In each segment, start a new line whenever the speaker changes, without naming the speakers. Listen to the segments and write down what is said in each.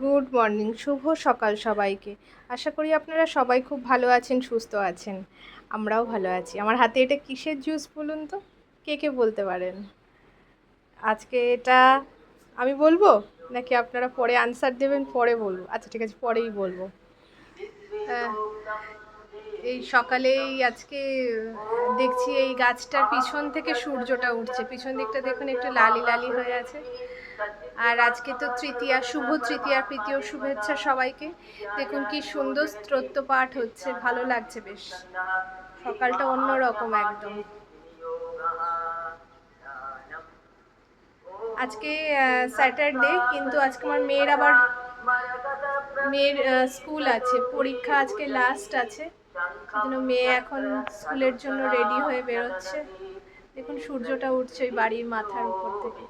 Good morning, শুভ সকাল সবাইকে। আশা করি আপনারা সবাই খুব ভালো আছেন, সুস্থ আছেন। আমরাও ভালো আছি। আমার হাতে এটা কিসের জুস বলুন তো? কে কে বলতে পারেন? আজকে এটা আমি বলব? নাকি আপনারা পরে আনসার দেবেন, পরে বলব? আচ্ছা ঠিক আছে, পরেই বলব। এই সকালেই আজকে দেখছি এই গাছটার পিছন থেকে সূর্যটা উঠছে। পিছন দিকটা দেখুন, একটু লালি লালি হয়ে আছে। আর আজকে তো তৃতীয়া, শুভ তৃতীয়ার প্রীতীয় শুভেচ্ছা সবাইকে। দেখুন কি সুন্দর স্তোত্র পাঠ হচ্ছে, ভালো লাগছে বেশ। সকালটা অন্যরকম একদম। আজকে স্যাটারডে, কিন্তু আজকে আমার মেয়ের আবার, মেয়ের স্কুল আছে, পরীক্ষা আজকে লাস্ট আছে। মেয়ে এখন স্কুলের জন্য রেডি হয়ে বেরোচ্ছে। দেখুন সূর্যটা উঠছে ওই বাড়ির মাথার উপর থেকে।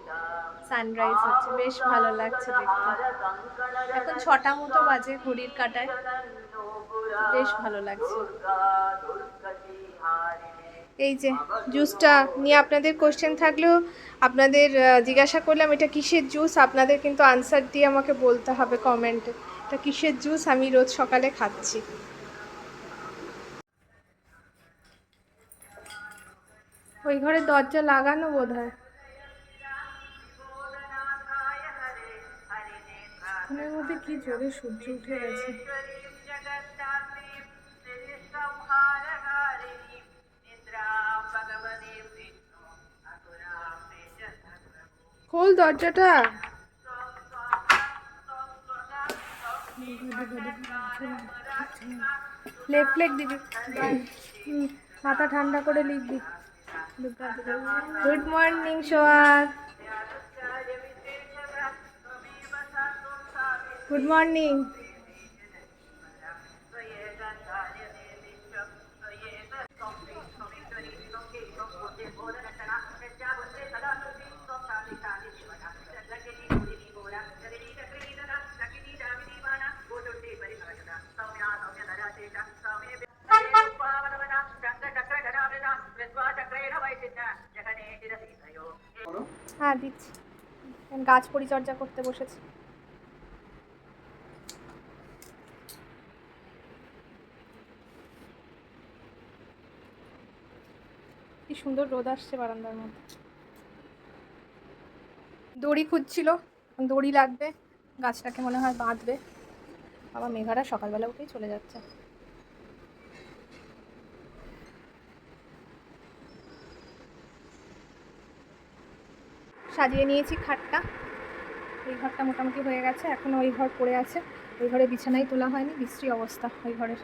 সানরাইজ হচ্ছে, বেশ ভালো লাগছে দেখতে। এখন ছটা মতো বাজে ঘড়ির কাটায়, বেশ ভালো লাগছে। এই যে জুসটা নিয়ে আপনাদের কোশ্চেন থাকলেও আপনাদের জিজ্ঞাসা করলাম, এটা কিসের জুস আপনাদের কিন্তু আনসার দিয়ে আমাকে বলতে হবে কমেন্টে এটা কিসের জুস আমি রোজ সকালে খাচ্ছি। ওই ঘরে দরজা লাগানো বোধ হয় ফোনের মধ্যে কি জোরে সূর্য উঠে গেছে? খোল দরজাটা। লেফট লেগ দিবি। মাথা ঠান্ডা করে লিখবি। গুড মর্নিং সোয়াক গুড মর্নিং হ্যাঁ দিচ্ছি। গাছ পরিচর্যা করতে বসেছি। সুন্দর রোদ আসছে বারান্দার মধ্যে। দড়ি খুঁজছিল, দড়ি লাগবে, গাছটাকে মনে হয় বাঁধবে। বাবা মেঘারা সকালবেলা উঠেই চলে যাচ্ছে। সাজিয়ে নিয়েছি খাটটা। এই ঘরটা মোটামুটি হয়ে গেছে, এখন ওই ঘর পড়ে আছে। ওই ঘরে বিছানাই তোলা হয়নি, বিশ্রী অবস্থা ওই ঘরের।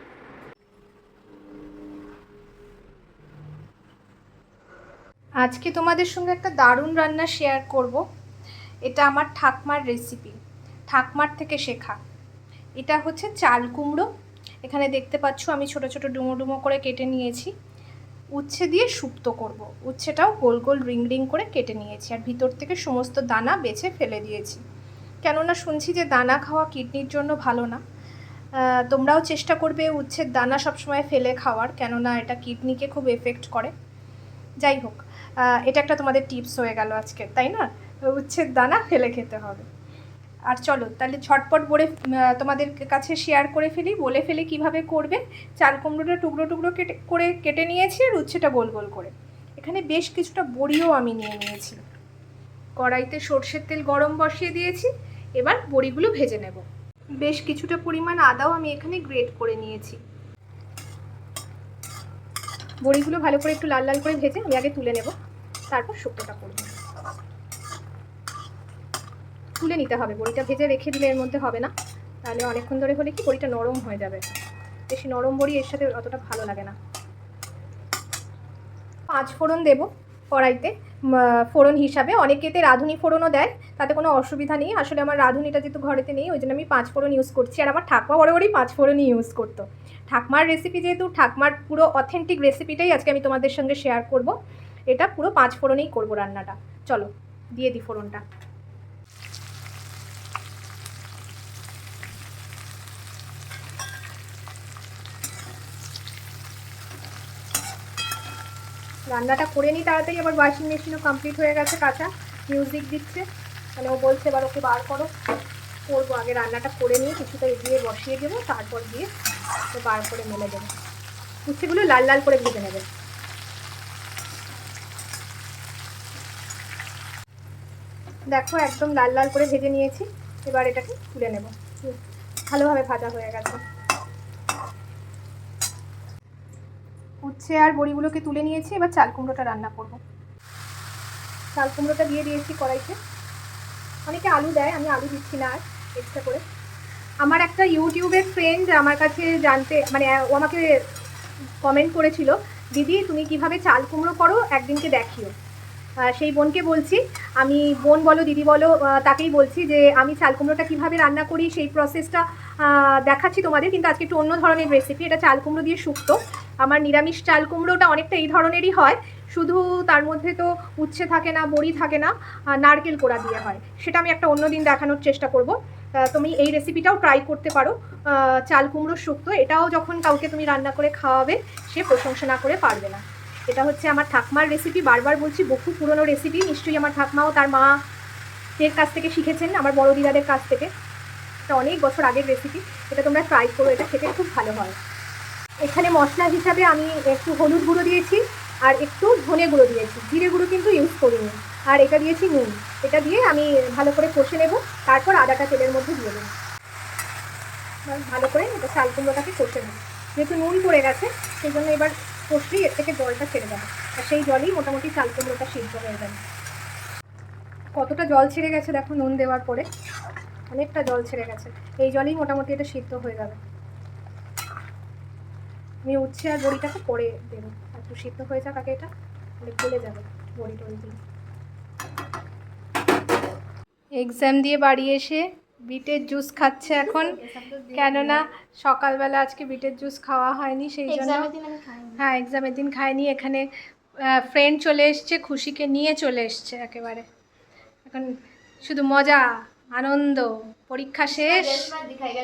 আজকে তোমাদের সঙ্গে একটা দারুণ রান্না শেয়ার করব। এটা আমার ঠাকমার রেসিপি ঠাকমার থেকে শেখা। এটা হচ্ছে চাল কুমড়ো। এখানে দেখতে পাচ্ছ আমি ছোট ছোট ডুমো ডুমো করে কেটে নিয়েছি। উচ্ছে দিয়ে শুক্তো করব। উচ্ছেটাও গোল গোল রিং রিং করে কেটে নিয়েছি। আর ভিতর থেকে সমস্ত দানা বেছে ফেলে দিয়েছি। কেননা শুনছি যে দানা খাওয়া কিডনির জন্য ভালো না। তোমরাও চেষ্টা করবে উচ্ছের দানা সবসময় ফেলে খাওয়ার। কেননা এটা কিডনিকে খুব এফেক্ট করে। যাই হোক এটা একটা তোমাদের টিপস হয়ে গেল আজকে, তাই না? উচ্ছের দানা ফেলে খেতে হবে। আর চলো, তাহলে ঝটপট বলে তোমাদের কাছে শেয়ার করে ফেলি, বলে ফেলি কীভাবে করবে। চাল কুমড়োটা টুকরো টুকরো কেটে, করে কেটে নিয়েছি আর উচ্ছেটা গোল গোল করে। এখানে বেশ কিছুটা বড়িও আমি নিয়ে নিয়েছি। কড়াইতে সর্ষের তেল গরম বসিয়ে দিয়েছি, এবার বড়িগুলো ভেজে নেব। বেশ কিছুটা পরিমাণ আদাও আমি এখানে গ্রেট করে নিয়েছি। বড়িগুলো ভালো করে একটু লাল লাল করে ভেজে আমি আগে তুলে নেব। তারপর শুক্তোটা করব। তুলে নিতে হবে। বড়িটা ভেজে রেখে দিলে এর মধ্যে হবে না। তাহলে অনেকক্ষণ ধরে হলে কি বড়িটা নরম হয়ে যাবে। বেশি নরম বড়ি এর সাথে অতটা ভালো লাগে না। পাঁচ ফোড়ন দেব কড়াইতে। ফোড়ন হিসাবে। অনেকেতে রাঁধুনি ফোড়নও দেয়। তাতে কোনো অসুবিধা নেই। আসলে আমার রাঁধুনিটা যেহেতু ঘরেতে নেই ওই জন্য আমি পাঁচ ফোড়ন ইউজ করছি। আর আমার ঠাকমা পাঁচ ফোড়নই ইউজ করতো। ঠাকমার রেসিপি যেহেতু, ঠাকমার পুরো অথেন্টিক রেসিপিটাই আজকে আমি তোমাদের সঙ্গে শেয়ার করব। এটা পুরো পাঁচ ফোড়নেই করব রান্নাটা। চলো, দিয়ে দিই ফোড়নটা। রান্নাটা করে নিই তাড়াতাড়ি। আবার ওয়াশিং মেশিনও কমপ্লিট হয়ে গেছে কাঁচা। মিউজিক দিচ্ছে। মানে ও বলছে, এবার ওকে বার করো। করব, আগে রান্নাটা করে নিয়ে কিছুটা এগিয়ে বসিয়ে দেবো, তারপর দিয়ে তো বার করে মেলে দেবো। উচ্ছেগুলো লাল লাল করে ভেজে নেবে। দেখো, একদম লাল লাল করে ভেজে নিয়েছি। এবার এটাকে তুলে নেব। ভালোভাবে ভাজা হয়ে গেছে। উচ্ছে আর বড়িগুলোকে তুলে নিয়েছি, এবার চাল কুমড়োটা রান্না করব। চাল কুমড়োটা দিয়ে দিয়েছি কড়াইতে। অনেকে আলু দেয়, আমি আলু দিচ্ছি না আর এক্সট্রা করে। আমার একটা ইউটিউবের ফ্রেন্ড আমার কাছে জানতে মানে ও আমাকে কমেন্ট করেছিল, দিদি, তুমি কীভাবে চাল কুমড়ো করো? একদিনকে দেখিও। সেই বোনকে বলছি, আমি, বোন বলো, দিদি বলো তাকেই বলছি যে, আমি চাল কুমড়োটা কীভাবে রান্না করি, সেই প্রসেসটা দেখাচ্ছি তোমাদের, কিন্তু আজকে একটু অন্য ধরনের রেসিপি এটা চাল কুমড়ো দিয়ে শুক্তো। আমার নিরামিষ চাল কুমড়োটা অনেকটা এই ধরনেরই হয় শুধু তার মধ্যে তো উচ্ছে থাকে না, বড়ি থাকে না নারকেল কোড়া দিয়ে হয়। সেটা আমি একটা অন্য দিন দেখানোর চেষ্টা করব। তুমি এই রেসিপিটাও ট্রাই করতে পারো। চাল কুমড়োর শুক্তো, এটাও যখন কাউকে তুমি রান্না করে খাওয়াবে, সে প্রশংসা না করে পারবে না। এটা হচ্ছে আমার ঠাকমার রেসিপি বারবার বলছি, বহু পুরনো রেসিপি নিশ্চয়ই আমার ঠাকমাও তার মা এর কাছ থেকে শিখেছেন, আমার বড় দিদাদের কাছ থেকে। এটা অনেক বছর আগের রেসিপি এটা তোমরা ট্রাই করো, এটা খেতে খুব ভালো হয়। এখানে মশলা হিসাবে আমি একটু হলুদ গুঁড়ো দিয়েছি। আর একটু ধনে গুঁড়ো দিয়েছি। জিরে গুঁড়ো কিন্তু ইউজ করিনি। আর এটা দিয়েছি নুন। এটা দিয়ে আমি ভালো করে কষে নেব। তারপর আদাটা তেলের মধ্যে দিয়ে দেবো। ভালো করে এটা চাল কুমড়োটাকে কষে নেব। যেহেতু নুন পড়ে গেছে সেই জন্য এবার কষলেই এর থেকে জলটা ছেড়ে দেবো। আর সেই জলেই মোটামুটি চাল কুমড়োটা সিদ্ধ হয়ে যাবে। কতটা জল ছেড়ে গেছে দেখো নুন দেওয়ার পরে। অনেকটা জল ছেড়ে গেছে। এই জলেই মোটামুটি এটা সিদ্ধ হয়ে যাবে। আমি উচ্ছে আর বড়িটাকে পরে দেবো। একটু সিদ্ধ হয়ে যাক আগে এটা তাহলে গলে যাবে বড়ি টড়িগুলো এক্সাম দিয়ে বাড়ি এসে বিটের জুস খাচ্ছে এখন। কেননা সকালবেলা আজকে বিটের জুস খাওয়া হয়নি সেই জন্য হ্যাঁ এক্সামের দিন খাইনি। এখানে ফ্রেন্ড চলে এসছে খুশিকে নিয়ে চলে এসছে একেবারে। এখন শুধু মজা। আনন্দ পরীক্ষা শেষ
ड्रेस मत दिखाएगा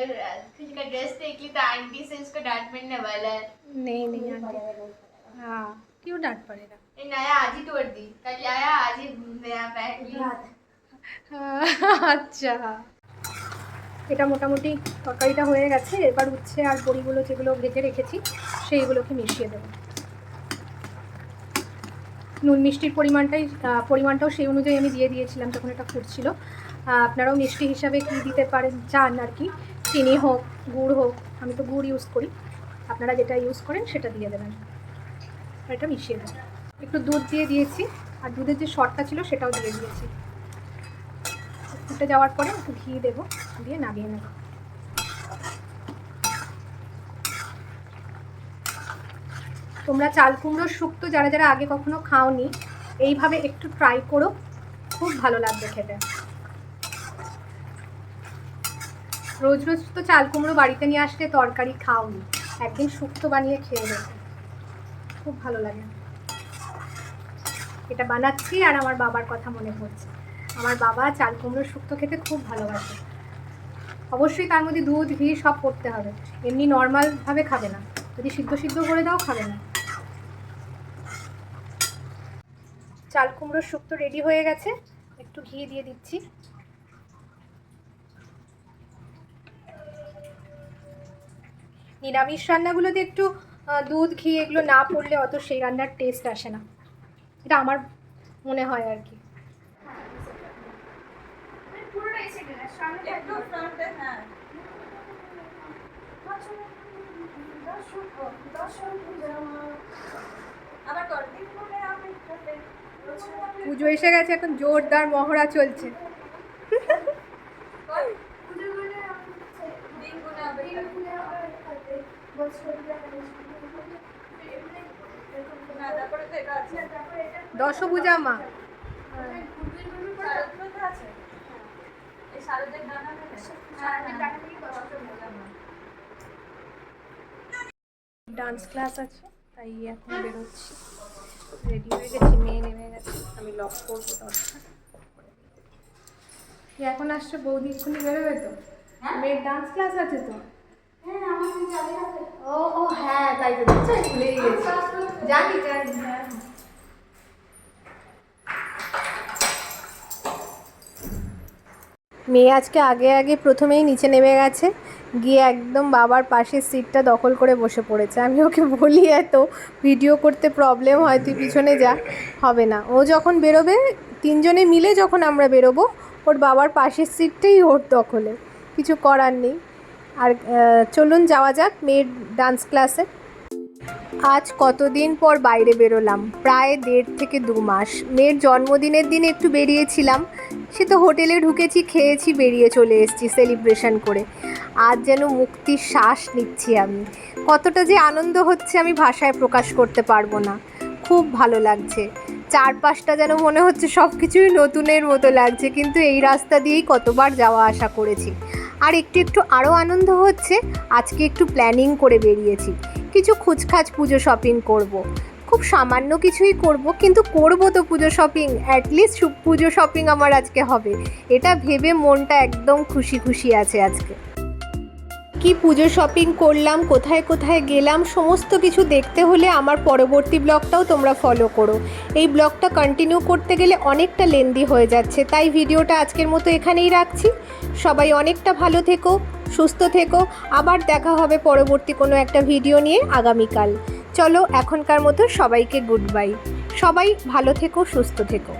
किसी का ड्रेस देख ली तो आंटी से इसको डांट पड़ने वाला है
नहीं नहीं आंटी हाँ क्यों डांट पड़ेगा
ये नया आज ही तोड़ दी कल आया आज ही नया पहन लिया
আচ্ছা এটা মোটামুটি তরকারিটা হয়ে গেছে এবার উচ্ছে আর বড়িগুলো যেগুলো ভেজে রেখেছি সেইগুলোকে মিশিয়ে দেবো নুন মিষ্টির পরিমাণটাই আহ, পরিমাণটাও সেই অনুযায়ী আমি দিয়ে দিয়েছিলাম যখন এটা ফুটছিল আহ, আপনারাও মিষ্টি হিসাবে কী দিতে পারেন, চান আর কি। চিনি হোক, গুড় হোক, আমি তো গুড় ইউজ করি। আপনারা যেটা ইউজ করেন, সেটা দিয়ে দেবেন। এটা মিশিয়ে দেবেন। একটু দুধ দিয়ে দিয়েছি, আর দুধের যে শর্টটা ছিল, সেটাও দিয়ে দিয়েছি। ফুটে যাওয়ার পরে একটু ঘি দেবো, দিয়ে নামিয়ে নেব। তোমরা চাল কুমড়োর শুক্তো যারা যারা আগে কখনো খাওনি, এইভাবে একটু ট্রাই করো, খুব ভালো লাগবে খেতে। রোজ রোজ তো চাল কুমড়ো বাড়িতে নিয়ে আসলে তরকারি খাওনি। একদিন শুক্তো বানিয়ে খেয়ে দেখো। খুব ভালো লাগে। এটা বানাচ্ছি আর আমার বাবার কথা মনে পড়ছে। আমার বাবা চাল কুমড়ো, শুক্তো খেতে খুব ভালোবাসে। অবশ্যই তার মধ্যে দুধ, ঘি সব করতে হবে। এমনি নর্মালভাবে খাবে না। যদি সিদ্ধ সিদ্ধ করে দাও, খাবে না। চাল কুমড়োর শুক্তো রেডি হয়ে গেছে। একটু ঘি দিয়ে দিচ্ছি। নিরামিষ রান্নাগুলোতে একটু দুধ ঘি এগুলো না পড়লে অত সেই রান্নার টেস্ট আসে না। এটা আমার মনে হয় আর কি। পুজো এসে গেছে এখন জোরদার মহড়া চলছে। দশভূজা মা। ডান্স ক্লাস আছে তাই এখন বেরোচ্ছি। রেডি হয়ে গেছি মেয়ে নেমে গেছে। আমি লক করব কি এখন আসছে? বৌদি এক্ষুনি বেরোবে তো? মেয়ের ডান্স ক্লাস আছে তো? ও ও হ্যাঁ তাই তো গেছি। জানি জানি মেয়ে আজকে আগে আগে প্রথমেই নিচে নেমে গেছে, গিয়ে একদম বাবার পাশের সিটটা দখল করে বসে পড়েছে। আমি ওকে বলি, এত ভিডিও করতে প্রবলেম হয়, তুই পিছনে যা। হবে না। ও যখন বেরোবে, তিনজনে মিলে যখন আমরা বেরোবো, ওর বাবার পাশের সিটটাই ওর দখলে। কিছু করার নেই। আর চলুন যাওয়া যাক মেয়ের ডান্স ক্লাসে আজ কতদিন পর বাইরে বেরোলাম? প্রায় দেড় থেকে দু মাস। মেয়ের জন্মদিনের দিন একটু বেরিয়েছিলাম। সে তো হোটেলে ঢুকেছি, খেয়েছি, বেরিয়ে চলে এসেছি সেলিব্রেশন করে। আজ যেন মুক্তির শ্বাস নিচ্ছি আমি। কতটা যে আনন্দ হচ্ছে আমি ভাষায় প্রকাশ করতে পারব না। খুব ভালো লাগছে। চারপাশটা যেন মনে হচ্ছে সব কিছুই নতুনের মতো লাগছে, কিন্তু এই রাস্তা দিয়েই কতবার যাওয়া আসা করেছি। আর একটু একটু আরও আনন্দ হচ্ছে, আজকে একটু প্ল্যানিং করে বেরিয়েছি। কিছু খুচখাচ পুজো শপিং করব। খুব সামান্য কিছুই করব, কিন্তু করব তো পুজো শপিং অ্যাটলিস্ট পুজো শপিং আমার আজকে হবে। এটা ভেবে মনটা একদম খুশি খুশি আছে আজকে। কি পুজো শপিং করলাম, কোথায় কোথায় গেলাম, সমস্ত কিছু দেখতে হলে আমার পরবর্তী ব্লগটাও তোমরা ফলো করো। এই ব্লগটা কন্টিনিউ করতে গেলে অনেকটা লেন্দি হয়ে যাচ্ছে, তাই ভিডিওটা আজকের মতো এখানেই রাখছি। সবাই অনেকটা ভালো থেকো, সুস্থ থেকো, আবার দেখা হবে পরবর্তী কোনো একটা ভিডিও নিয়ে আগামীকাল। চলো এখনকার মতো সবাইকে গুড বাই সবাই ভালো থেকো, সুস্থ থেকো।